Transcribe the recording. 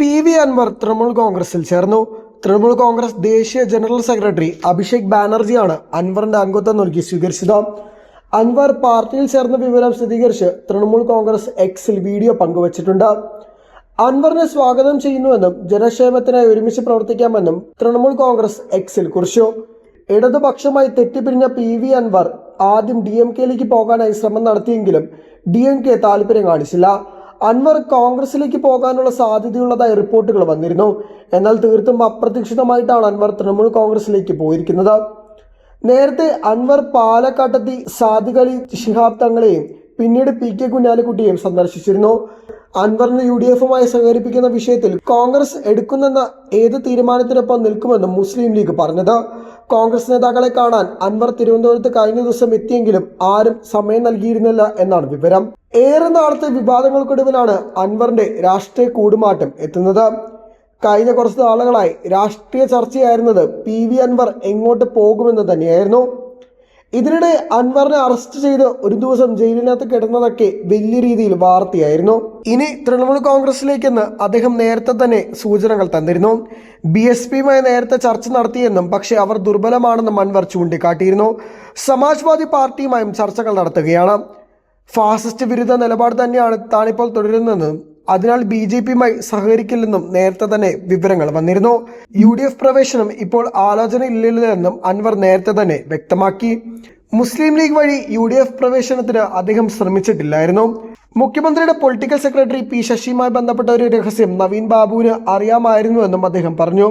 P V Anwar Trinamool കോൺഗ്രസിൽ ചേർന്നു. തൃണമൂൽ കോൺഗ്രസ് ദേശീയ ജനറൽ സെക്രട്ടറി അഭിഷേക് ബാനർജിയാണ് അൻവറിന്റെ അംഗത്വം നൽകി സ്വീകരിച്ചത്. അൻവർ പാർട്ടിയിൽ ചേർന്ന വിവരം സ്ഥിരീകരിച്ച് തൃണമൂൽ കോൺഗ്രസ് എക്സിൽ വീഡിയോ പങ്കുവച്ചിട്ടുണ്ട്. അൻവറിനെ സ്വാഗതം ചെയ്യുന്നുവെന്നും ജനക്ഷേമത്തിനായി ഒരുമിച്ച് പ്രവർത്തിക്കാമെന്നും തൃണമൂൽ കോൺഗ്രസ് എക്സിൽ കുറിച്ചു. ഇടതുപക്ഷമായി തെറ്റിപ്പിരിഞ്ഞ പി വി അൻവർ ആദ്യം ഡി എം കെയിലേക്ക് പോകാനായി ശ്രമം നടത്തിയെങ്കിലും ഡി എം കെ താല്പര്യം കാണിച്ചില്ല. അൻവർ കോൺഗ്രസിലേക്ക് പോകാനുള്ള സാധ്യതയുള്ളതായി റിപ്പോർട്ടുകൾ വന്നിരുന്നു. എന്നാൽ തീർത്തും അപ്രതീക്ഷിതമായിട്ടാണ് അൻവർ തൃണമൂൽ കോൺഗ്രസിലേക്ക് പോയിരിക്കുന്നത്. നേരത്തെ അൻവർ പാലക്കാട്ടെത്തി സാദിഖ് ശിഹാബ് തങ്ങളെയും പിന്നീട് പി കെ കുഞ്ഞാലിക്കുട്ടിയെയും സന്ദർശിച്ചിരുന്നു. അൻവറിനെ യു ഡി എഫുമായി സഹകരിപ്പിക്കുന്ന വിഷയത്തിൽ കോൺഗ്രസ് എടുക്കുന്നെന്ന ഏത് തീരുമാനത്തിനൊപ്പം നിൽക്കുമെന്നും മുസ്ലിം ലീഗ് പറഞ്ഞത്. കോൺഗ്രസ് നേതാക്കളെ കാണാൻ അൻവർ തിരുവനന്തപുരത്ത് കഴിഞ്ഞ ദിവസം എത്തിയെങ്കിലും ആരും സമയം നൽകിയിരുന്നില്ല എന്നാണ് വിവരം. ഏറെ നാളത്തെ വിവാദങ്ങൾക്കൊടുവിലാണ് അൻവറിന്റെ രാഷ്ട്രീയ കൂടുമാറ്റം എത്തുന്നത്. കഴിഞ്ഞ കുറച്ച് നാളുകളായി രാഷ്ട്രീയ ചർച്ചയായിരുന്നത് പി വി അൻവർ എങ്ങോട്ട് പോകുമെന്ന് തന്നെയായിരുന്നു. ഇതിനിടെ അൻവറിനെ അറസ്റ്റ് ചെയ്ത് ഒരു ദിവസം ജയിലിനകത്ത് കിടന്നതൊക്കെ വലിയ രീതിയിൽ വാർത്തയായിരുന്നു. ഇനി തൃണമൂൽ കോൺഗ്രസിലേക്കെന്ന് അദ്ദേഹം നേരത്തെ തന്നെ സൂചനകൾ തന്നിരുന്നു. ബി എസ് പിയുമായി നേരത്തെ ചർച്ച നടത്തിയെന്നും പക്ഷേ അവർ ദുർബലമാണെന്നും അൻവർ ചൂണ്ടിക്കാട്ടിയിരുന്നു. സമാജ്വാദി പാർട്ടിയുമായും ചർച്ചകൾ നടത്തുകയാണ്. ഫാസിസ്റ്റ് വിരുദ്ധ നിലപാട് തന്നെയാണ് താനിപ്പോൾ തുടരുന്നതെന്നും അതിനാൽ ബി ജെ പിയുമായി സഹകരിക്കില്ലെന്നും നേരത്തെ തന്നെ വിവരങ്ങൾ വന്നിരുന്നു. യു ഡി എഫ് പ്രവേശനം ഇപ്പോൾ ആലോചനയില്ലെന്നും അൻവർ നേരത്തെ തന്നെ വ്യക്തമാക്കി. മുസ്ലിം ലീഗ് വഴി യു ഡി എഫ് പ്രവേശനത്തിന് അദ്ദേഹം ശ്രമിച്ചിട്ടില്ലായിരുന്നു. മുഖ്യമന്ത്രിയുടെ പൊളിറ്റിക്കൽ സെക്രട്ടറി പി ശശിയുമായി ബന്ധപ്പെട്ട ഒരു രഹസ്യം നവീൻ ബാബുവിന് അറിയാമായിരുന്നുവെന്നും അദ്ദേഹം പറഞ്ഞു.